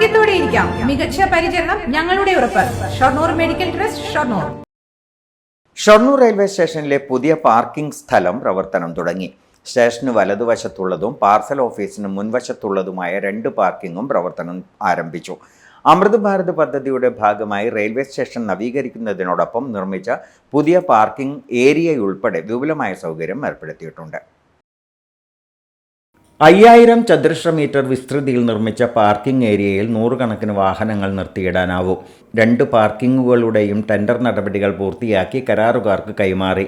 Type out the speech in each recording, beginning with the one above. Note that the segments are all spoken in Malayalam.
ആരോഗ്യത്തോടെ ഇരിക്കാം. മികച്ച പരിചരണം ഞങ്ങളുടെ ഉറപ്പ്. Shoranur medical trust Shoranur. Shoranur railway സ്റ്റേഷനിലെ പുതിയ പാർക്കിംഗ് സ്ഥലം പ്രവർത്തനം തുടങ്ങി. സ്റ്റേഷന് വലതുവശത്തുള്ളതും പാർസൽ ഓഫീസിന് മുൻവശത്തുള്ളതുമായ രണ്ട് പാർക്കിങ്ങും പ്രവർത്തനം ആരംഭിച്ചു. അമൃത് ഭാരത് പദ്ധതിയുടെ ഭാഗമായി റെയിൽവേ സ്റ്റേഷൻ നവീകരിക്കുന്നതിനോടൊപ്പം നിർമ്മിച്ച പുതിയ പാർക്കിംഗ് ഏരിയയുൾപ്പെടെ വിപുലമായ സൗകര്യം ഏർപ്പെടുത്തിയിട്ടുണ്ട്. അയ്യായിരം ചതുരശ്ര മീറ്റർ വിസ്തൃതിയിൽ നിർമ്മിച്ച പാർക്കിംഗ് ഏരിയയിൽ നൂറുകണക്കിന് വാഹനങ്ങൾ നിർത്തിയിടാനാവും. രണ്ട് പാർക്കിങ്ങുകളുടെയും ടെൻഡർ നടപടികൾ പൂർത്തിയാക്കി കരാറുകാർക്ക് കൈമാറി.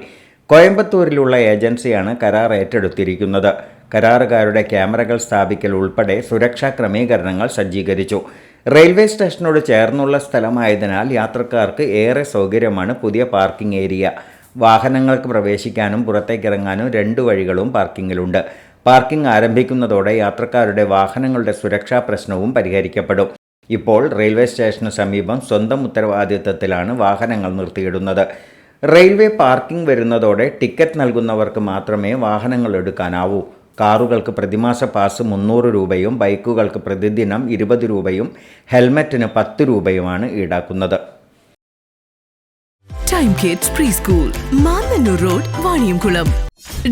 കോയമ്പത്തൂരിലുള്ള ഏജൻസിയാണ് കരാർ ഏറ്റെടുത്തിരിക്കുന്നത്. കരാറുകാരുടെ ക്യാമറകൾ സ്ഥാപിക്കൽ ഉൾപ്പെടെ സുരക്ഷാ ക്രമീകരണങ്ങൾ സജ്ജീകരിച്ചു. റെയിൽവേ സ്റ്റേഷനോട് ചേർന്നുള്ള സ്ഥലമായതിനാൽ യാത്രക്കാർക്ക് ഏറെ സൗകര്യമാണ് പുതിയ പാർക്കിംഗ് ഏരിയ. വാഹനങ്ങൾക്ക് പ്രവേശിക്കാനും പുറത്തേക്കിറങ്ങാനും രണ്ട് വഴികളും പാർക്കിങ്ങിലുണ്ട്. പാർക്കിംഗ് ആരംഭിക്കുന്നതോടെ യാത്രക്കാരുടെ വാഹനങ്ങളുടെ സുരക്ഷാ പ്രശ്നവും പരിഹരിക്കപ്പെടും. ഇപ്പോൾ റെയിൽവേ സ്റ്റേഷന് സമീപം സ്വന്തം ഉത്തരവാദിത്തത്തിലാണ് വാഹനങ്ങൾ നിർത്തിയിടുന്നത്. റെയിൽവേ പാർക്കിംഗ് വരുന്നതോടെ ടിക്കറ്റ് നൽകുന്നവർക്ക് മാത്രമേ വാഹനങ്ങൾ എടുക്കാനാവൂ. കാറുകൾക്ക് പ്രതിമാസ പാസ് മുന്നൂറ് രൂപയും ബൈക്കുകൾക്ക് പ്രതിദിനം ഇരുപത് രൂപയും ഹെൽമറ്റിന് പത്ത് രൂപയുമാണ് ഈടാക്കുന്നത്. Time kids pre school Mannannur road Vaniyamkulam.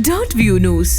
Dot view news.